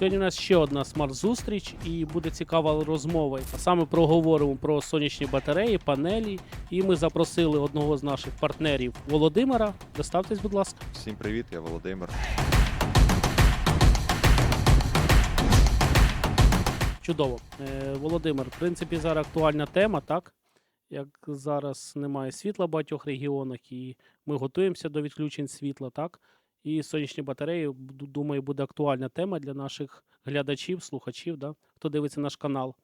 Сьогодні у нас ще одна смарт-зустріч і буде цікава розмова. А саме проговоримо про сонячні батареї, панелі. І ми запросили одного з наших партнерів Володимира. Доставтесь, будь ласка. Всім привіт, я Володимир. Чудово. Е, Володимир, в принципі, зараз актуальна тема, так? Як зараз немає світла в багатьох регіонах, і ми готуємося до відключень світла, так? І сонячні батареї, думаю, буде актуальна тема для наших глядачів, слухачів, да? хто дивиться наш канал.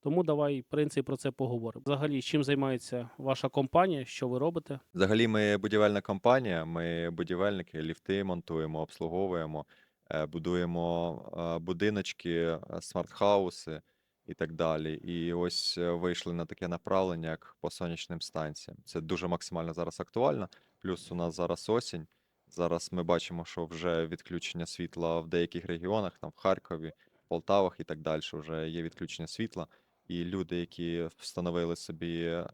Тому давай, в принципі, про це поговоримо. Взагалі, чим займається ваша компанія, що ви робите? Взагалі, ми будівельна компанія, ми будівельники, ліфти монтуємо, обслуговуємо, е, будуємо е, будиночки, е, смарт-хауси і так далі. І ось вийшли на таке направлення, як по сонячним станціям. Це дуже максимально зараз актуально. Плюс у нас зараз осінь. Зараз ми бачимо, що вже відключення світла в деяких регіонах, там в Харкові, Полтавах і так далі, вже є відключення світла. І люди, які встановили собі е,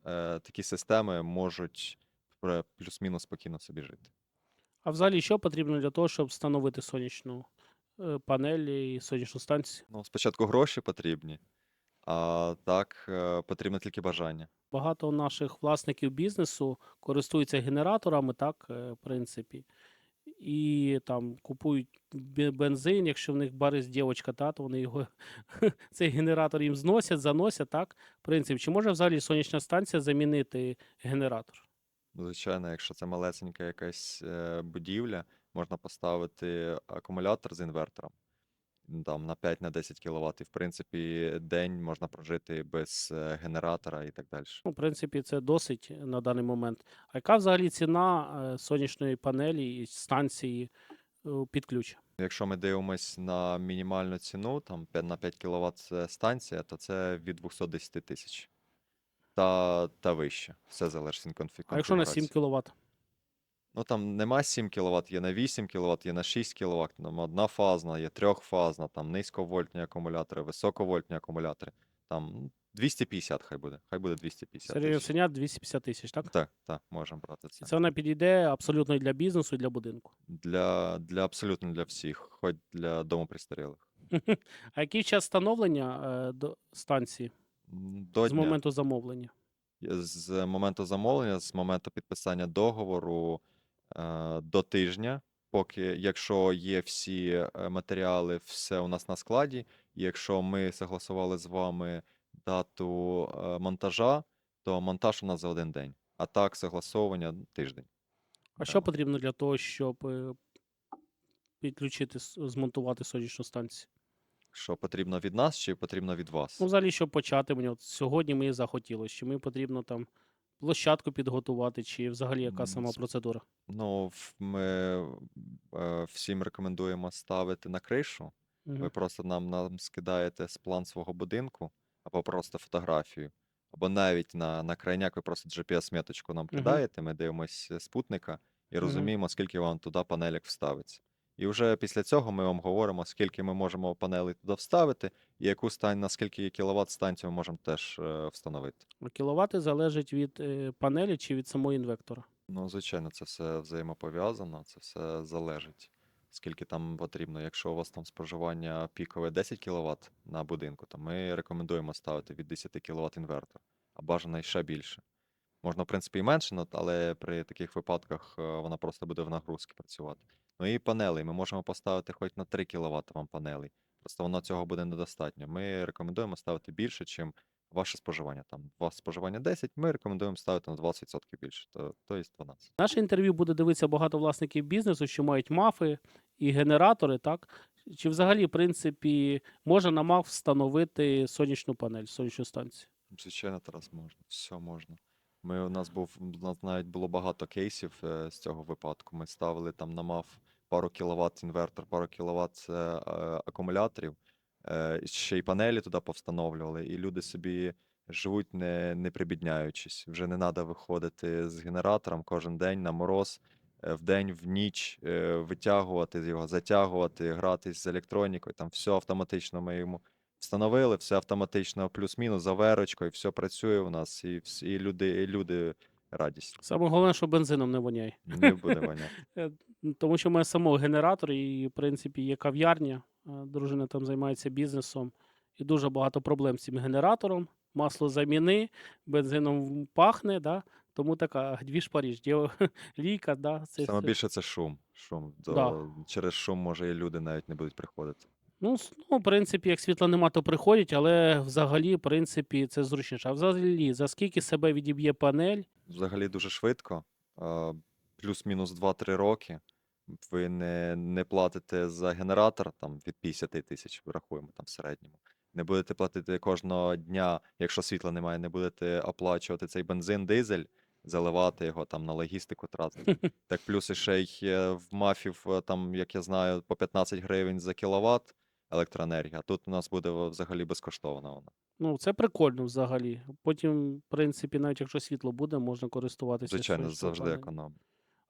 такі системи, можуть плюс-мінус спокійно собі жити. А взагалі, що потрібно для того, щоб встановити сонячну е, панель і сонячну станцію? Ну, спочатку гроші потрібні, а так е, потрібно тільки бажання. Багато наших власників бізнесу користуються генераторами, так, е, в принципі, і там купують бе- бензин, якщо в них барис дівчинка, та, то вони його цей генератор їм зносять, заносять, так. В принципі, чи може взагалі сонячна станція замінити генератор? Звичайно, якщо це малесенька якась е, будівля, можна поставити акумулятор з інвертором там, на 5-10 кВт. І, в принципі, день можна прожити без е, генератора і так далі. Ну, в принципі, це досить на даний момент. А яка взагалі ціна е, сонячної панелі і станції е, під ключ? Якщо ми дивимось на мінімальну ціну, там на 5 кВт станція, то це від 210 тисяч. Та, та вище. Все залежить від конфі- А якщо на 7 конфігурації. кВт? Ну там нема 7 кВт, є на 8 кВт, є на 6 кВт, там однофазна, є трьохфазна, там низьковольтні акумулятори, високовольтні акумулятори. Там ну, 250 хай буде. Хай буде 250 Середня тисяч. ціна 250 тисяч, так? Так, так, можемо брати І це. це вона підійде абсолютно і для бізнесу, і для будинку. Для, для абсолютно для всіх, хоч для дому престарілих. А який час встановлення е, до станції До з дня. моменту замовлення? з моменту замовлення, з моменту підписання договору до тижня, поки якщо є всі е, матеріали, все у нас на складі, і якщо ми согласували з вами дату е, монтажа, то монтаж у нас за один день. А так, согласовування тиждень. А що потрібно для того, щоб е, підключити, змонтувати сонячну станцію? Що потрібно від нас чи потрібно від вас? Ну, взагалі, щоб почати мені, от сьогодні мені захотілося, чи мені потрібно там площадку підготувати, чи взагалі яка сама процедура? Ну, ми е, всім рекомендуємо ставити на кришу. Ви просто нам, нам скидаєте з план свого будинку, або просто фотографію, або навіть на, на крайняк ви просто GPS-меточку нам кидаєте, ми дивимося спутника і розуміємо, скільки вам туди панелек вставиться. І вже після цього ми вам говоримо, скільки ми можемо панелей туди вставити, і яку стань, на скільки кіловат станцію ми можемо теж е, встановити. А Кіловати залежить від е, панелі чи від самого інвектора. Ну, звичайно, це все взаємопов'язано, це все залежить. Скільки там потрібно. Якщо у вас там споживання пікове 10 кВт на будинку, то ми рекомендуємо ставити від 10 кВт інвертор, а бажано і ще більше. Можна, в принципі, і менше, але при таких випадках е, вона просто буде в нагрузці працювати. Ну і панелей. Ми можемо поставити хоч на 3 кВт вам панелей. Просто воно цього буде недостатньо. Ми рекомендуємо ставити більше, ніж ваше споживання. Там у вас споживання 10, ми рекомендуємо ставити на 20% більше, то, то є 12. Наше інтерв'ю буде дивитися багато власників бізнесу, що мають мафи і генератори, так? Чи взагалі, в принципі, можна на маф встановити сонячну панель, сонячну станцію? Звичайно, Тарас, можна. Все можна. Ми, у нас був, у нас навіть було багато кейсів е, з цього випадку. Ми ставили там на МАФ пару кіловат інвертор, пару кіловат е, е, акумуляторів, е, ще й панелі туди повстановлювали, і люди собі живуть не, не прибідняючись. Вже не треба виходити з генератором кожен день на мороз, е, вдень, в ніч витягувати його, затягувати, гратись з електронікою. Там все автоматично ми йому встановили, все автоматично плюс-мінус, заверочкою, все працює у нас, і, вс- і люди, і люди радість. Саме головне, що бензином не воняє. Не буде воняти. Е, Тому що в мене самого генератор, і, в принципі, є кав'ярня. е, Дружина там займається бізнесом, і дуже багато проблем з цим генератором. Масло заміни, бензином пахне, да? тому така двіж Паріж, діо- ліка, да? це Саме все. більше це шум. Шум. Да. Через шум, може, і люди навіть не будуть приходити. Ну, с- ну, в принципі, як світла нема, то приходять, але взагалі, в принципі, це зручніше. А взагалі, за скільки себе відіб'є панель? Взагалі дуже швидко. Плюс-мінус 2-3 роки. Ви не, не платите за генератор там від 50 тисяч, рахуємо там в середньому. Не будете платити кожного дня, якщо світла немає, не будете оплачувати цей бензин, дизель, заливати його там на логістику тратити. Так плюс і ще й е, в мафів, е, там, як я знаю, по 15 гривень за кіловат електроенергія. Тут у нас буде взагалі безкоштовна вона. Ну, це прикольно взагалі. Потім, в принципі, навіть якщо світло буде, можна користуватися. Звичайно, завжди панелью. економія.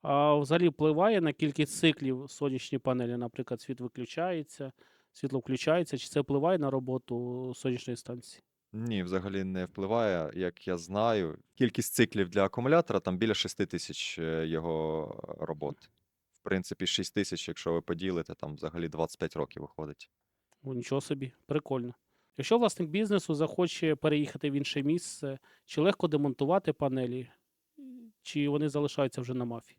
А взагалі впливає на кількість циклів сонячні панелі, наприклад, світ виключається, світло включається, чи це впливає на роботу сонячної станції? Ні, взагалі не впливає. Як я знаю, кількість циклів для акумулятора там біля 6 тисяч е, його е, роботи. В принципі, 6 тисяч, якщо ви поділите, там взагалі 25 років виходить. О, нічого собі, прикольно. Якщо власник бізнесу захоче переїхати в інше місце, чи легко демонтувати панелі, чи вони залишаються вже на мафі?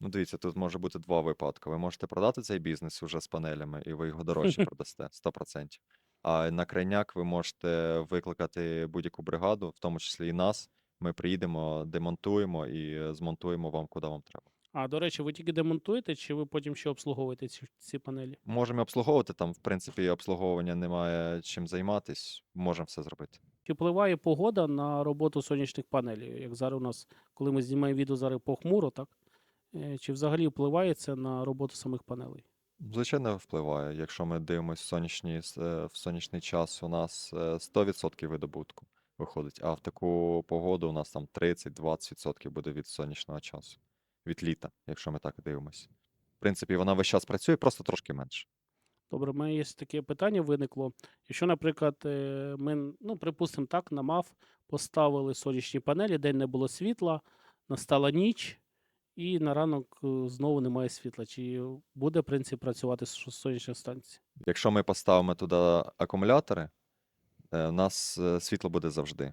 Ну, дивіться, тут може бути два випадки. Ви можете продати цей бізнес уже з панелями, і ви його дорожче продасте 100%. А на крайняк ви можете викликати будь-яку бригаду, в тому числі і нас. Ми приїдемо, демонтуємо і е, змонтуємо вам, куди вам треба. А, до речі, ви тільки демонтуєте, чи ви потім ще обслуговуєте ці, ці панелі? Можемо обслуговувати там, в принципі, обслуговування немає чим займатись, можемо все зробити. Чи впливає погода на роботу сонячних панелей? Як зараз у нас, коли ми знімаємо відео зараз похмуро, так? Е, Чи взагалі впливає це на роботу самих панелей? Звичайно, впливає. Якщо ми дивимося сонячні, е, в сонячний час, у нас е, 100% видобутку виходить, а в таку погоду у нас там 30-20% буде від сонячного часу, від літа, якщо ми так дивимося. В принципі, вона весь час працює, просто трошки менше. Добре, у мене є таке питання виникло. Якщо, наприклад, е, ми, ну, припустимо, так, на МАФ поставили сонячні панелі, день не було світла, настала ніч, і на ранок е, знову немає світла. Чи буде, в принципі, працювати сонячна станція? Якщо ми поставимо туди акумулятори, у нас е, світло буде завжди.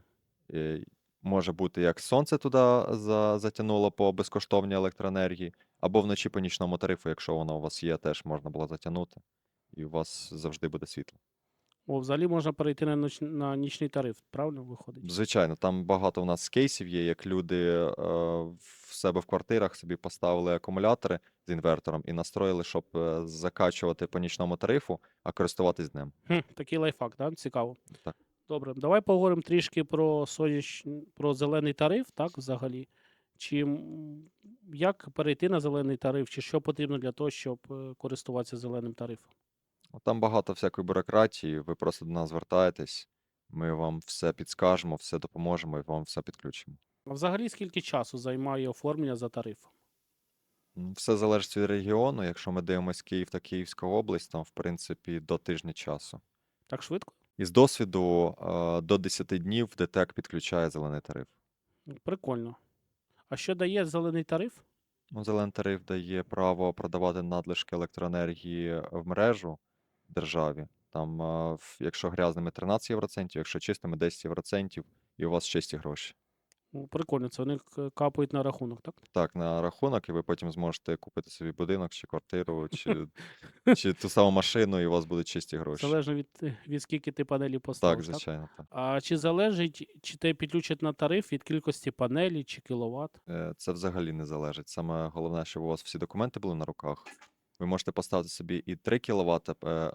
Може бути, як сонце туди за, затягнуло по безкоштовній електроенергії, або вночі по нічному тарифу, якщо воно у вас є, теж можна було затягнути, і у вас завжди буде світло. О, взагалі можна перейти на, ноч... на нічний тариф, правильно виходить? Звичайно, там багато у нас кейсів є, як люди е, в себе в квартирах собі поставили акумулятори з інвертором і настроїли, щоб е, закачувати по нічному тарифу, а користуватись днем. Хм, такий лайфхак, да? цікаво. Так. Добре, давай поговоримо трішки про соняч... про зелений тариф, так, взагалі. Чи як перейти на зелений тариф, чи що потрібно для того, щоб е, користуватися зеленим тарифом? Ну, Там багато всякої бюрократії, ви просто до нас звертаєтесь, ми вам все підскажемо, все допоможемо і вам все підключимо. А взагалі скільки часу займає оформлення за тарифом? Все залежить від регіону. Якщо ми дивимося Київ та Київська область, там, в принципі, до тижня часу. Так швидко? Із досвіду е, до 10 днів ДТЕК підключає зелений тариф. Прикольно. А що дає зелений тариф? Ну, зелений тариф дає право продавати надлишки електроенергії в мережу державі. Там, е, якщо грязними 13 євроцентів, якщо чистими 10 євроцентів, і у вас чисті гроші. Ну, Прикольно, це вони к- капають на рахунок, так? Так, на рахунок, і ви потім зможете купити собі будинок чи квартиру, чи, чи ту саму машину, і у вас будуть чисті гроші. Залежно від, е, від скільки ти панелі поставив. Так, звичайно, так. А чи залежить, чи те підключать на тариф від кількості панелі чи кіловат? Е, Це взагалі не залежить. Саме головне, щоб у вас всі документи були на руках. Ви можете поставити собі і 3 кВт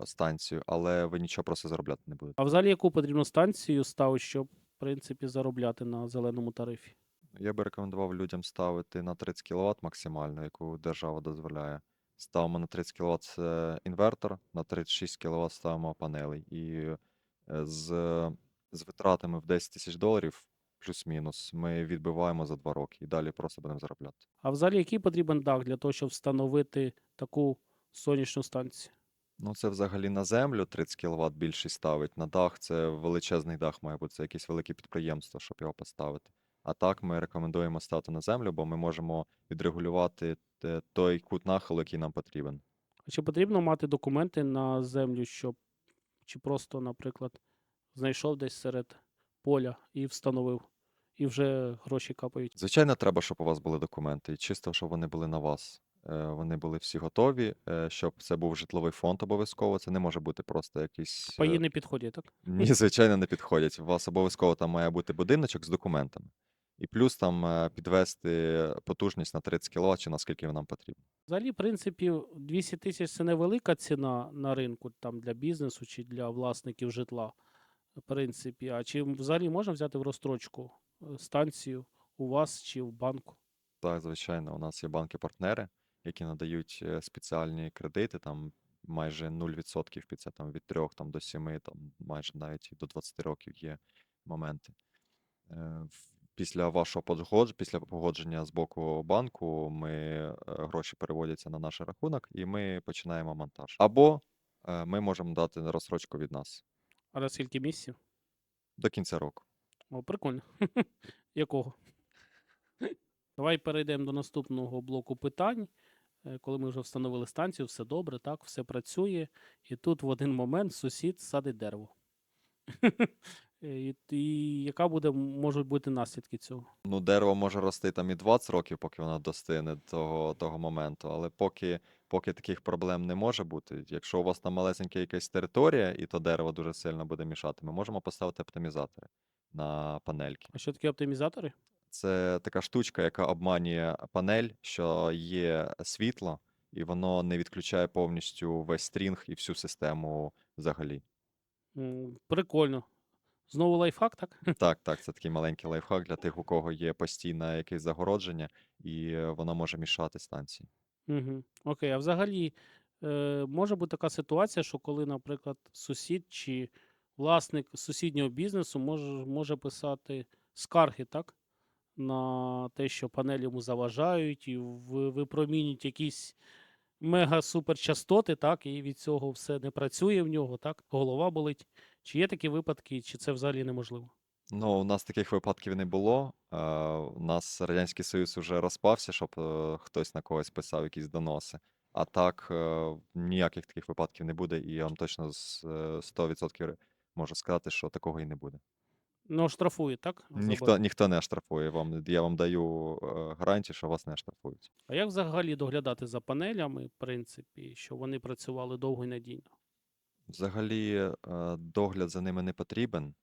станцію, але ви нічого просто заробляти не будете. А взагалі яку потрібну станцію ставити, щоб, принципі, заробляти на зеленому тарифі? Я би рекомендував людям ставити на 30 кВт максимально, яку держава дозволяє. Ставимо на 30 кВт інвертор, на 36 кВт ставимо панелей. І е, з, з витратами в 10 тисяч доларів, плюс-мінус, ми відбиваємо за 2 роки і далі просто будемо заробляти. А взагалі який потрібен дах для того, щоб встановити таку сонячну станцію? Ну, це взагалі на землю 30 кВт більшість ставить. На дах це величезний дах має бути, це якесь велике підприємство, щоб його поставити. А так ми рекомендуємо ставити на землю, бо ми можемо відрегулювати те- той кут нахилу, який нам потрібен. А чи потрібно мати документи на землю, щоб чи просто, наприклад, знайшов десь серед поля і встановив, і вже гроші капають? Звичайно, треба, щоб у вас були документи, і чисто, щоб вони були на вас. Е, Вони були всі готові, е, щоб це був житловий фонд обов'язково. Це не може бути просто якийсь. е, Паї не підходять, так? Ні, звичайно, не підходять. У вас обов'язково там має бути будиночок з документами. І плюс там е, підвести потужність на 30 кВт, чи наскільки нам потрібно. Взагалі, в принципі, 200 тисяч це невелика ціна на ринку там для бізнесу чи для власників житла. В принципі, а чи взагалі можна взяти в розстрочку е, станцію у вас чи в банку? Так, звичайно, у нас є банки-партнери, які надають е, спеціальні кредити, там майже 0% під це, там від 3 там, до 7, там майже навіть до 20 років є моменти. Е, Після вашого погодж- після погодження з боку банку, ми, е, гроші переводяться на наш рахунок, і ми починаємо монтаж. Або ми можемо дати розстрочку від нас А на скільки місяців? до кінця року. О, прикольно. Якого? Давай перейдемо до наступного блоку питань. Е, Коли ми вже встановили станцію, все добре, так, все працює. І тут в один момент сусід садить дерево. Е, І, і яка буде, можуть бути наслідки цього? Ну, дерево може рости там і 20 років, поки воно достигне того, того моменту, але поки, поки таких проблем не може бути, якщо у вас там малесенька якась територія, і то дерево дуже сильно буде мішати, ми можемо поставити оптимізатори на панельки. А що таке оптимізатори? Це така штучка, яка обманює панель, що є світло, і воно не відключає повністю весь стрінг і всю систему взагалі. М, Прикольно. Знову лайфхак, так? Так, так, це такий маленький лайфхак для тих, у кого є постійне якесь загородження, і е, воно може мішати станції. Угу. Окей, а взагалі е, може бути така ситуація, що коли, наприклад, сусід чи власник сусіднього бізнесу може, може писати скарги, так? На те, що панелі йому заважають, і випромінюють якісь мега-суперчастоти, так, і від цього все не працює в нього, так, голова болить. Чи є такі випадки, чи це взагалі неможливо? Ну, у нас таких випадків не було. Е, у нас Радянський Союз вже розпався, щоб е, хтось на когось писав якісь доноси. А так, е, ніяких таких випадків не буде, і я вам точно з е, 100% можу сказати, що такого і не буде. Ну, штрафує, так? Ніхто, ніхто не штрафує вам. Я вам даю е, гарантію, що вас не штрафують. А як взагалі доглядати за панелями, в принципі, щоб вони працювали довго і надійно? Взагалі, е, догляд за ними не потрібен.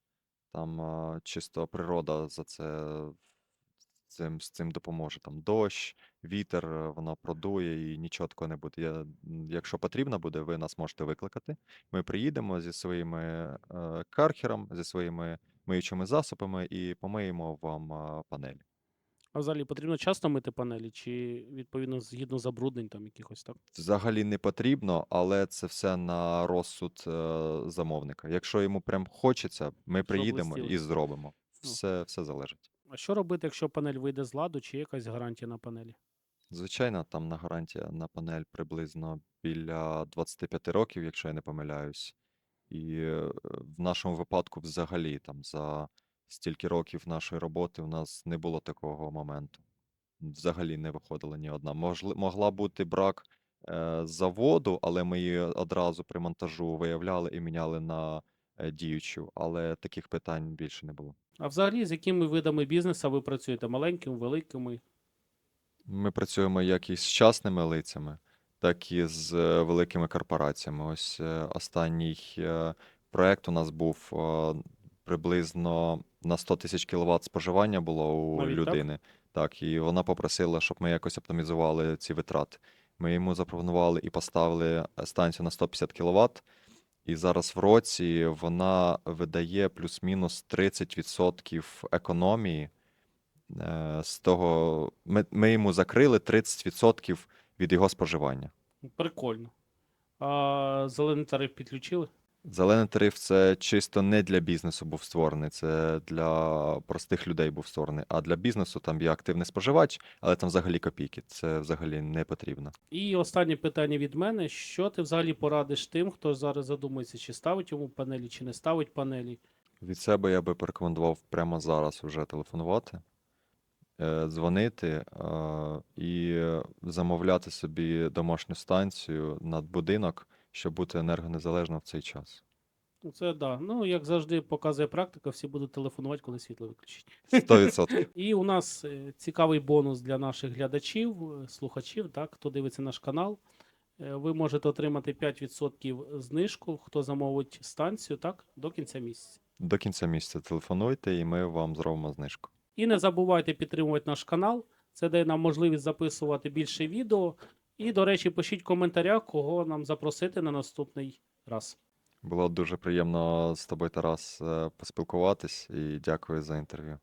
Там е, чисто природа за це цим, з цим допоможе. Там дощ, вітер, е, воно продує і нічого такого не буде. Я, якщо потрібно буде, ви нас можете викликати. Ми приїдемо зі своїми е, кархером, зі своїми миючими засобами і помиємо вам е, панель. А взагалі потрібно часто мити панелі, чи відповідно згідно забруднень там якихось так? Взагалі не потрібно, але це все на розсуд е, замовника. Якщо йому прям хочеться, ми приїдемо і зробимо. Ну. Все, все залежить. А що робити, якщо панель вийде з ладу, чи є якась гарантія на панелі? Звичайно, там на гарантія на панель приблизно біля 25 років, якщо я не помиляюсь. І е, в нашому випадку взагалі там за стільки років нашої роботи у нас не було такого моменту. Взагалі не виходила ні одна. Можли, могла бути брак е, заводу, але ми її одразу при монтажу виявляли і міняли на е, діючу, але таких питань більше не було. А взагалі, з якими видами бізнесу ви працюєте? Маленькими, великими? Ми працюємо як із частними лицями, так і з е, великими корпораціями. Ось е, останній е, проект у нас був приблизно на 100 тисяч кВт споживання було у Навіть людини. Так, і вона попросила, щоб ми якось оптимізували ці витрати. Ми йому запропонували і поставили станцію на 150 кВт. І зараз в році вона видає плюс-мінус 30% економії. З того ми, ми йому закрили 30% від його споживання. Прикольно. А зелений тариф підключили? Зелений тариф це чисто не для бізнесу був створений, це для простих людей був створений. А для бізнесу там є активний споживач, але там взагалі копійки. Це взагалі не потрібно. І останнє питання від мене: що ти взагалі порадиш тим, хто зараз задумується, чи ставить йому панелі, чи не ставить панелі? Від себе я би порекомендував прямо зараз вже телефонувати, дзвонити е, і замовляти собі домашню станцію над будинок, щоб бути енергонезалежним в цей час. Ну, Це да. Ну, як завжди показує практика, всі будуть телефонувати, коли світло виключить. 100%. І у нас е, цікавий бонус для наших глядачів, е, слухачів, так, хто дивиться наш канал. Ви можете отримати 5% знижку, хто замовить станцію, так, до кінця місяця. До кінця місяця телефонуйте, і ми вам зробимо знижку. І не забувайте підтримувати наш канал. Це дає нам можливість записувати більше відео. І, до речі, пишіть в коментарях, кого нам запросити на наступний раз. Було дуже приємно з тобою, Тарас, е, поспілкуватись, і дякую за інтерв'ю.